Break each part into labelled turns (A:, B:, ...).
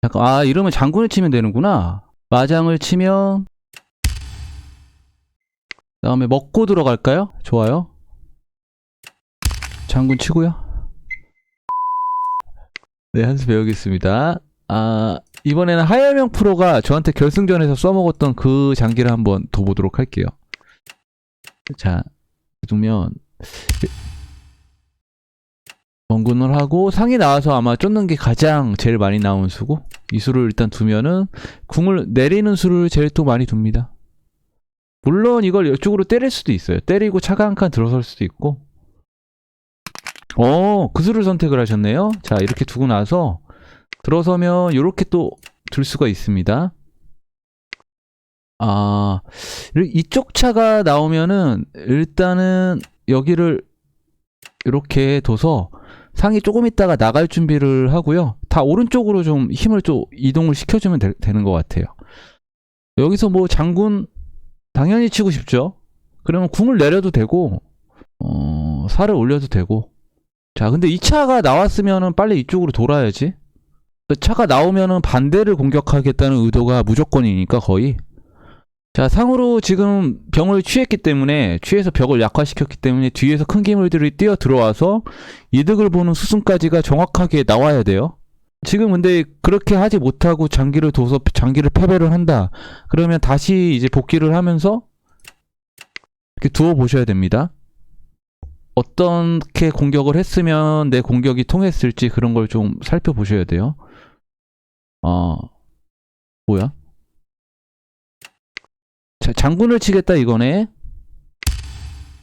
A: 잠깐, 아, 이러면 장군을 치면 되는구나. 마장을 치면, 그 다음에 먹고 들어갈까요? 좋아요. 장군 치고요. 네, 한수 배우겠습니다. 아, 이번에는 하열명 프로가 저한테 결승전에서 써먹었던 그 장기를 한번 더 보도록 할게요. 자, 두면, 원군을 하고 상이 나와서 아마 쫓는 게 가장 제일 많이 나온 수고 이 수를 일단 두면은 궁을 내리는 수를 제일 또 많이 둡니다. 물론 이걸 이쪽으로 때릴 수도 있어요. 때리고 차가 한 칸 들어설 수도 있고. 어, 그 수를 선택을 하셨네요. 자, 이렇게 두고 나서 들어서면 이렇게 또 둘 수가 있습니다. 아, 이쪽 차가 나오면은 일단은 여기를 이렇게 둬서 상이 조금 있다가 나갈 준비를 하고요. 다 오른쪽으로 좀 힘을 좀 이동을 시켜주면 되, 되는 것 같아요. 여기서 뭐 장군 당연히 치고 싶죠. 그러면 궁을 내려도 되고, 어, 살을 올려도 되고. 자, 근데 이 차가 나왔으면은 빨리 이쪽으로 돌아야지. 그 차가 나오면은 반대를 공격하겠다는 의도가 무조건이니까 거의. 자, 상으로 지금 병을 취했기 때문에, 취해서 벽을 약화시켰기 때문에 뒤에서 큰 기물들이 뛰어 들어와서 이득을 보는 수순까지가 정확하게 나와야 돼요. 지금 근데 그렇게 하지 못하고 장기를 둬서 장기를 패배를 한다. 그러면 다시 이제 복귀를 하면서 이렇게 두어 보셔야 됩니다. 어떻게 공격을 했으면 내 공격이 통했을지 그런 걸 좀 살펴보셔야 돼요. 어, 뭐야? 자, 장군을 치겠다 이거네.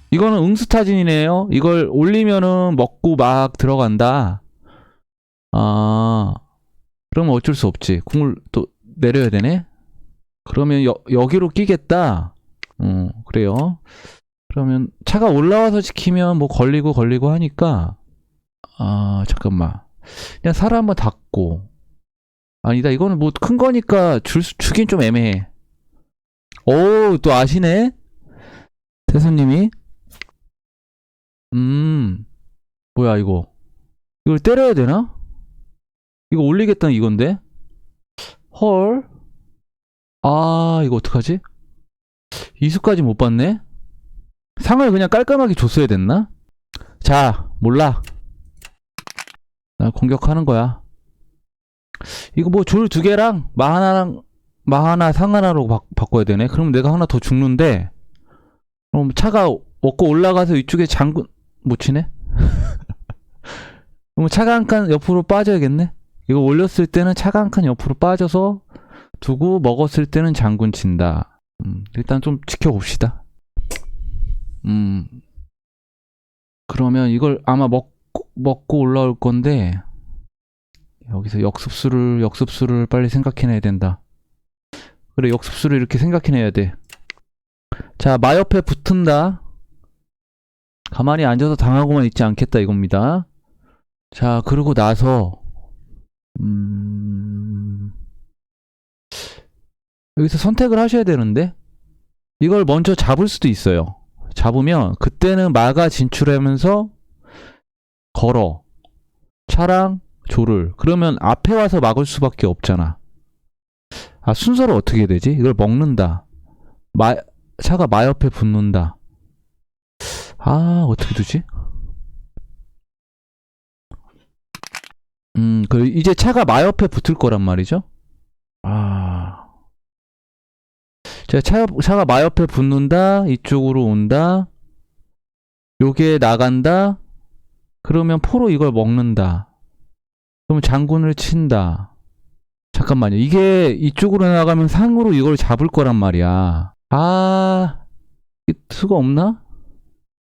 A: 이거는 응스타진이네요. 이걸 올리면은 먹고 막 들어간다. 아, 그러면 어쩔 수 없지. 궁을 또 내려야 되네. 그러면 여, 여기로 끼겠다. 어, 그래요. 그러면 차가 올라와서 지키면 뭐 걸리고 걸리고 하니까 아, 잠깐만. 그냥 살을 한번 닫고. 아니다. 이거는 뭐 큰 거니까 줄, 수- 주긴 좀 애매해. 오, 또 아시네? 태수님이? 음, 뭐야, 이거. 이걸 때려야 되나? 이거 올리겠다는 이건데? 헐. 아, 이거 어떡하지? 이수까지 못 봤네? 상을 그냥 깔끔하게 줬어야 됐나? 자, 몰라. 나 공격하는 거야. 이거 뭐 줄 두 개랑 마 하나랑 마 하나 상 하나로 바, 바꿔야 되네. 그럼 내가 하나 더 죽는데 그럼 차가 먹고 올라가서 이쪽에 장군 못 치네. 그럼 차가 한 칸 옆으로 빠져야겠네. 이거 올렸을 때는 차가 한 칸 옆으로 빠져서 두고 먹었을 때는 장군 친다. 음, 일단 좀 지켜봅시다. 음. 그러면 이걸 아마 먹고 먹고 올라올 건데 여기서 역습수를 역습수를 빨리 생각해내야 된다. 그래 역습수를 이렇게 생각해내야 돼. 자, 마 옆에 붙은다. 가만히 앉아서 당하고만 있지 않겠다 이겁니다. 자, 그러고 나서 음... 여기서 선택을 하셔야 되는데 이걸 먼저 잡을 수도 있어요. 잡으면 그때는 마가 진출하면서 걸어 차랑 조를 그러면 앞에 와서 막을 수밖에 없잖아. 아 순서를 어떻게 되지? 이걸 먹는다. 마 차가 마 옆에 붙는다. 아 어떻게 두지? 음, 그 이제 차가 마 옆에 붙을 거란 말이죠. 아, 제가 차 차가 마 옆에 붙는다. 이쪽으로 온다. 요게 나간다. 그러면 포로 이걸 먹는다. 그럼 장군을 친다. 잠깐만요. 이게 이쪽으로 나가면 상으로 이걸 잡을 거란 말이야. 아, 이 수가 없나?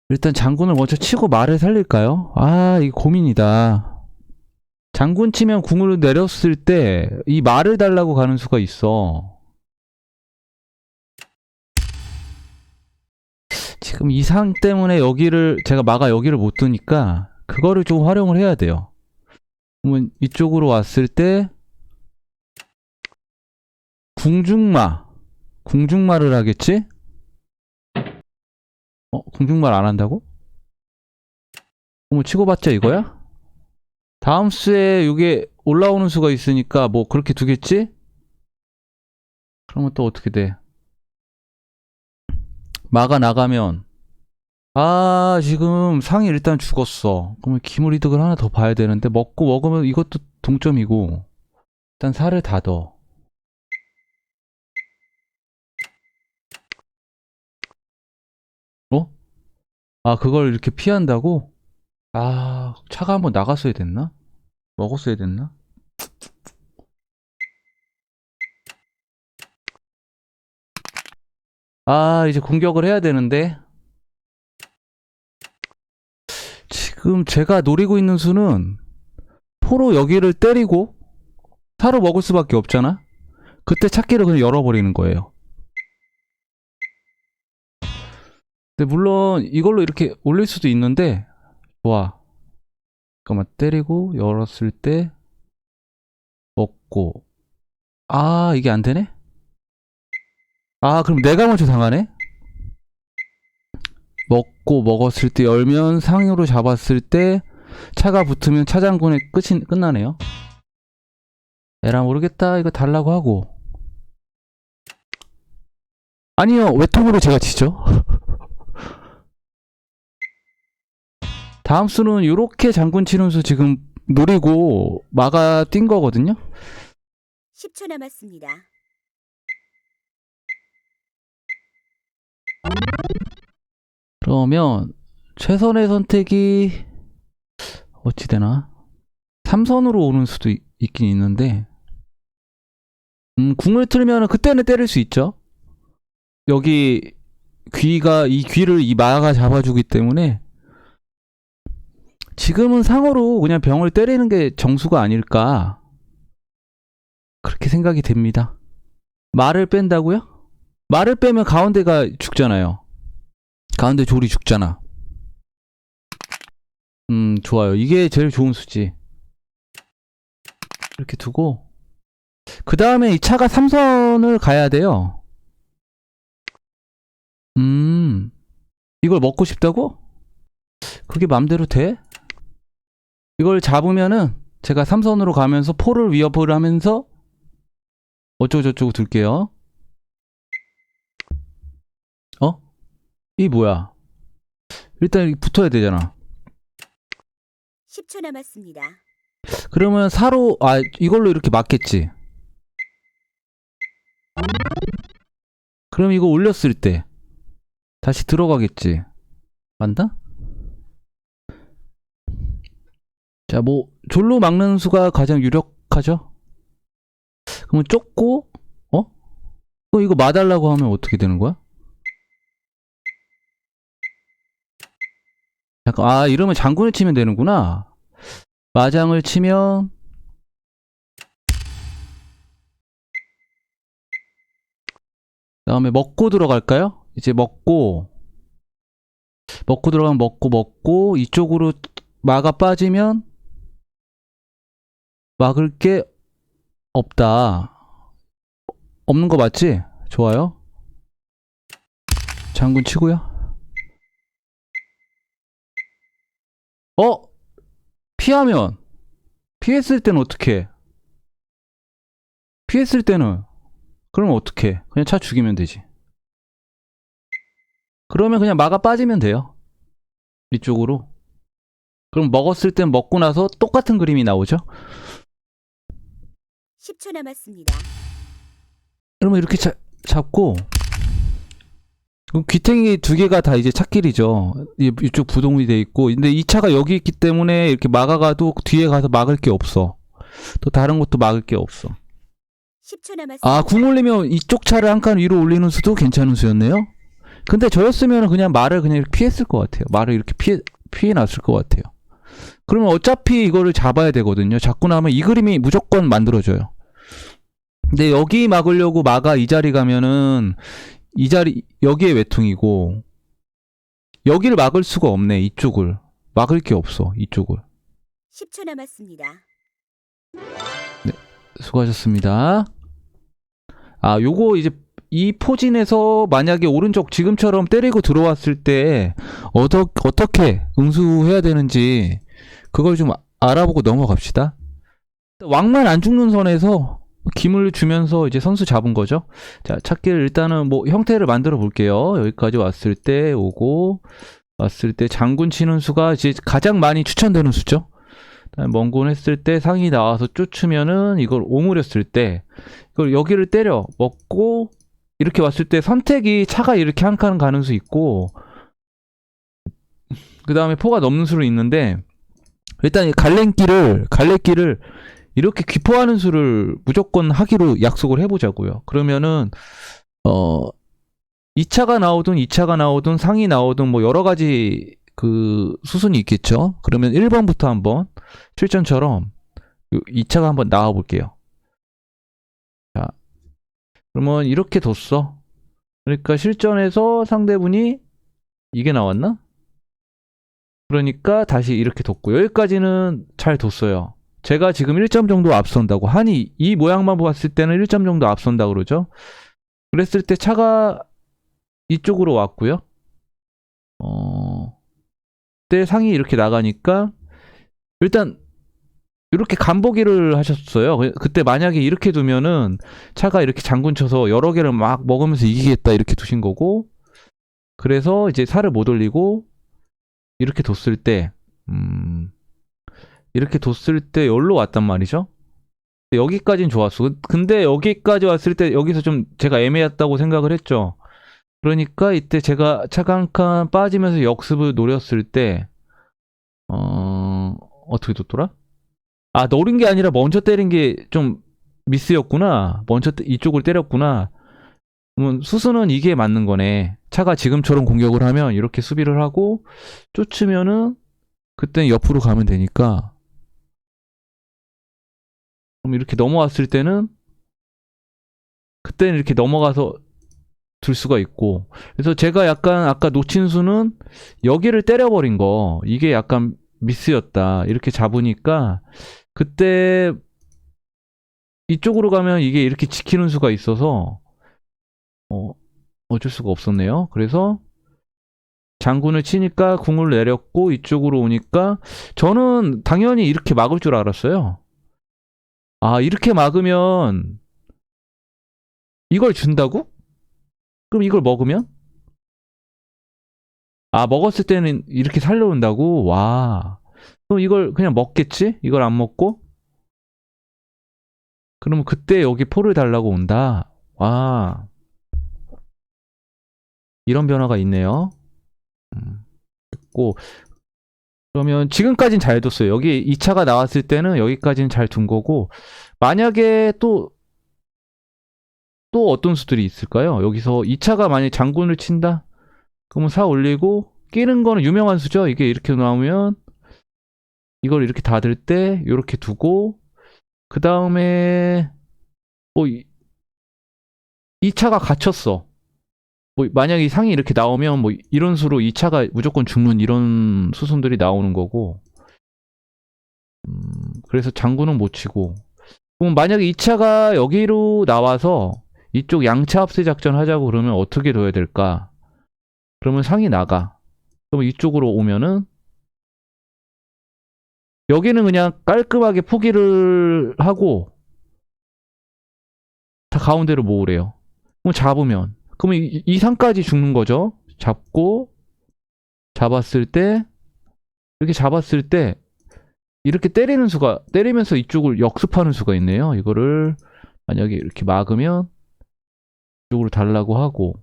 A: 일단 장군을 먼저 치고 말을 살릴까요? 아, 이거 고민이다. 장군 치면 궁을 내렸을 때 이 말을 달라고 가는 수가 있어. 지금 이상 때문에 여기를 제가 마가 여기를 못 두니까 그거를 좀 활용을 해야 돼요. 그러면 이쪽으로 왔을 때 궁중마 궁중마를 하겠지? 어 궁중마를 안 한다고? 그럼 치고받자 이거야? 다음 수에 이게 올라오는 수가 있으니까 뭐 그렇게 두겠지? 그러면 또 어떻게 돼? 마가 나가면 아 지금 상이 일단 죽었어. 그러면 기물 이득을 하나 더 봐야 되는데 먹고 먹으면 이것도 동점이고 일단 살을 닫어. 어? 아 그걸 이렇게 피한다고? 아 차가 한번 나갔어야 됐나? 먹었어야 됐나? 아, 이제 공격을 해야 되는데. 지금 제가 노리고 있는 수는 포로 여기를 때리고 사로 먹을 수밖에 없잖아? 그때 찾기를 그냥 열어버리는 거예요. 근데 물론 이걸로 이렇게 올릴 수도 있는데, 좋아. 잠깐만, 때리고 열었을 때 먹고. 아, 이게 안 되네? 아, 그럼 내가 먼저 당하네? 먹고 먹었을 때 열면 상으로 잡았을 때 차가 붙으면 차장군의 끝이 끝나네요. 에라 모르겠다. 이거 달라고 하고. 아니요. 외통으로 제가 치죠. 다음 수는 요렇게 장군 치는 수 지금 노리고 마가 뛴 거거든요.
B: 10초 남았습니다.
A: 그러면 최선의 선택이 어찌 되나? 삼선으로 오는 수도 있, 긴 있는데 음, 궁을 틀면은 그때는 때릴 수 있죠. 여기 귀가 이 귀를 이 마가 잡아주기 때문에 지금은 상으로 그냥 병을 때리는 게 정수가 아닐까 그렇게 생각이 됩니다. 말을 뺀다고요? 말을 빼면 가운데가 죽잖아요. 가운데 졸이 죽잖아. 음, 좋아요. 이게 제일 좋은 수지. 이렇게 두고, 그 다음에 이 차가 3선을 가야 돼요. 음, 이걸 먹고 싶다고? 그게 맘대로 돼? 이걸 잡으면은 제가 3선으로 가면서 포를 위협을 하면서 어쩌고저쩌고 둘게요. 어? 이 뭐야? 일단 여기 붙어야 되잖아.
B: 10초 남았습니다.
A: 그러면 사로 아 이걸로 이렇게 맞겠지. 그럼 이거 올렸을 때 다시 들어가겠지. 맞나? 자, 뭐 졸로 막는 수가 가장 유력하죠. 그러면 쫓고 어? 어 이거 맞달라고 하면 어떻게 되는 거야? 잠깐 아 이러면 장군을 치면 되는구나. 마장을 치면 다음에 먹고 들어갈까요? 이제 먹고 먹고 들어가면 먹고 먹고 이쪽으로 마가 빠지면 막을 게 없다. 없는 거 맞지? 좋아요. 장군 치고요. 어? 피하면 피했을 때는 어떻게? 피했을 때는 그러면 어떻게? 그냥 차 죽이면 되지. 그러면 그냥 마가 빠지면 돼요. 이쪽으로. 그럼 먹었을 땐 먹고 나서 똑같은 그림이 나오죠?
B: 10초 남았습니다.
A: 그러면 이렇게 자- 잡고 그럼 귀탱이 두 개가 다 이제 찻길이죠. 이- 이쪽 부동이 돼 있고 근데 이 차가 여기 있기 때문에 이렇게 막아가도 뒤에 가서 막을 게 없어. 또 다른 것도 막을 게 없어.
B: 10초 남았습니다.
A: 아, 궁 올리면 이쪽 차를 한 칸 위로 올리는 수도 괜찮은 수였네요. 근데 저였으면 그냥 말을 그냥 이렇게 피했을 것 같아요. 말을 이렇게 피해 피해 놨을 것 같아요. 그러면 어차피 이거를 잡아야 되거든요. 잡고 나면 이 그림이 무조건 만들어져요. 근데 여기 막으려고 마가 이 자리 가면은 이 자리 여기에 외통이고 여기를 막을 수가 없네. 이쪽을 막을 게 없어. 이쪽을.
B: 10초 남았습니다.
A: 수고하셨습니다. 아, 요거 이제 이 포진에서 만약에 오른쪽 지금처럼 때리고 들어왔을 때 어떠, 어떻게 응수해야 되는지 그걸 좀 알아보고 넘어갑시다. 왕만 안 죽는 선에서 김을 주면서 이제 선수 잡은 거죠. 자, 찾기를 일단은 뭐 형태를 만들어 볼게요. 여기까지 왔을 때 오고 왔을 때 장군 치는 수가 이제 가장 많이 추천되는 수죠. 멍군 했을 때 상이 나와서 쫓으면은 이걸 오므렸을 때 이걸 여기를 때려 먹고 이렇게 왔을 때 선택이 차가 이렇게 한 칸 가는 수 있고 그 다음에 포가 넘는 수로 있는데 일단 이 갈래길을 갈래길을 이렇게 귀포하는 수를 무조건 하기로 약속을 해보자고요. 그러면은 어 2차가 나오든 2차가 나오든 상이 나오든 뭐 여러 가지 그 수순이 있겠죠. 그러면 1번부터 한번 실전처럼 2차가 한번 나와 볼게요. 자, 그러면 이렇게 뒀어. 그러니까 실전에서 상대분이 이게 나왔나? 그러니까 다시 이렇게 뒀고 여기까지는 잘 뒀어요. 제가 지금 1점 정도 앞선다고 하니 이 모양만 봤을 때는 1점 정도 앞선다 그러죠. 그랬을 때 차가 이쪽으로 왔고요. 어, 때 상이 이렇게 나가니까 일단 이렇게 간보기를 하셨어요. 그- 그때 만약에 이렇게 두면은 차가 이렇게 장군 쳐서 여러 개를 막 먹으면서 이기겠다 이렇게 두신 거고 그래서 이제 살을 못 올리고 이렇게 뒀을 때 음, 이렇게 뒀을 때 여기로 왔단 말이죠. 여기까지는 좋았어. 근데 여기까지 왔을 때 여기서 좀 제가 애매했다고 생각을 했죠. 그러니까 이때 제가 차가 한칸 빠지면서 역습을 노렸을 때 어, 어떻게 뒀더라? 아, 노린 게 아니라 먼저 때린 게 좀 미스였구나. 먼저 때- 이쪽을 때렸구나. 그러면 수수는 이게 맞는 거네. 차가 지금처럼 공격을 하면 이렇게 수비를 하고 쫓으면은 그때 옆으로 가면 되니까 그럼 이렇게 넘어왔을 때는 그때는 이렇게 넘어가서 들 수가 있고 그래서 제가 약간 아까 놓친 수는 여기를 때려버린 거 이게 약간 미스였다 이렇게 잡으니까 그때 이쪽으로 가면 이게 이렇게 지키는 수가 있어서 어, 어쩔 수가 없었네요. 그래서 장군을 치니까 궁을 내렸고 이쪽으로 오니까 저는 당연히 이렇게 막을 줄 알았어요. 아 이렇게 막으면 이걸 준다고? 그럼 이걸 먹으면? 아 먹었을 때는 이렇게 살려온다고? 와 그럼 이걸 그냥 먹겠지? 이걸 안 먹고? 그러면 그때 여기 포를 달라고 온다. 와. 이런 변화가 있네요. 음, 됐고. 그러면 지금까지는 잘 뒀어요. 여기 2차가 나왔을 때는 여기까지는 잘 둔 거고, 만약에 또, 또 어떤 수들이 있을까요? 여기서 2차가 만약에 장군을 친다? 그러면 사 올리고, 끼는 거는 유명한 수죠? 이게 이렇게 나오면, 이걸 이렇게 닫을 때, 이렇게 두고, 그 다음에 뭐 이, 2차가 갇혔어. 뭐 만약에 이 상이 이렇게 나오면 뭐 이런 수로 2차가 무조건 죽는 이런 수순들이 나오는 거고. 음, 그래서 장군은 못 치고. 그럼 만약에 2차가 여기로 나와서 이쪽 양차 합세 작전 하자고 그러면 어떻게 둬야 될까? 그러면 상이 나가. 그럼 이쪽으로 오면은 여기는 그냥 깔끔하게 포기를 하고 다 가운데로 모으래요. 그럼 잡으면 그러면 이, 이 상까지 죽는 거죠. 잡고 잡았을 때 이렇게 잡았을 때 이렇게 때리는 수가 때리면서 이쪽을 역습하는 수가 있네요. 이거를 만약에 이렇게 막으면 이쪽으로 달라고 하고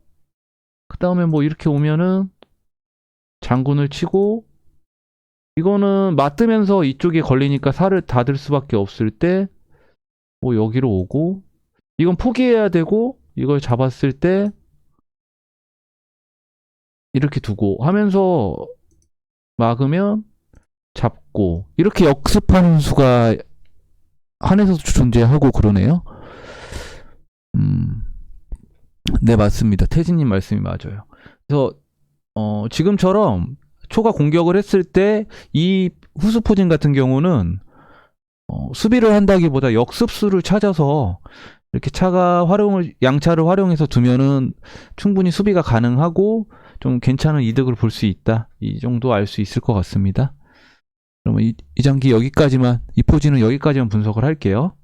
A: 그 다음에 뭐 이렇게 오면은 장군을 치고 이거는 맞으면서 이쪽에 걸리니까 살을 닫을 수밖에 없을 때, 뭐 여기로 오고, 이건 포기해야 되고, 이걸 잡았을 때, 이렇게 두고 하면서 막으면 잡고, 이렇게 역습하는 수가 한에서도 존재하고 그러네요. 음, 네, 맞습니다. 태진님 말씀이 맞아요. 그래서, 어, 지금처럼 초가 공격을 했을 때 이 후수 포진 같은 경우는 어, 수비를 한다기보다 역습수를 찾아서 이렇게 차가 활용을 양차를 활용해서 두면은 충분히 수비가 가능하고 좀 괜찮은 이득을 볼 수 있다. 이 정도 알 수 있을 것 같습니다. 그러면 이, 이 장기 여기까지만 이 포지는 여기까지만 분석을 할게요.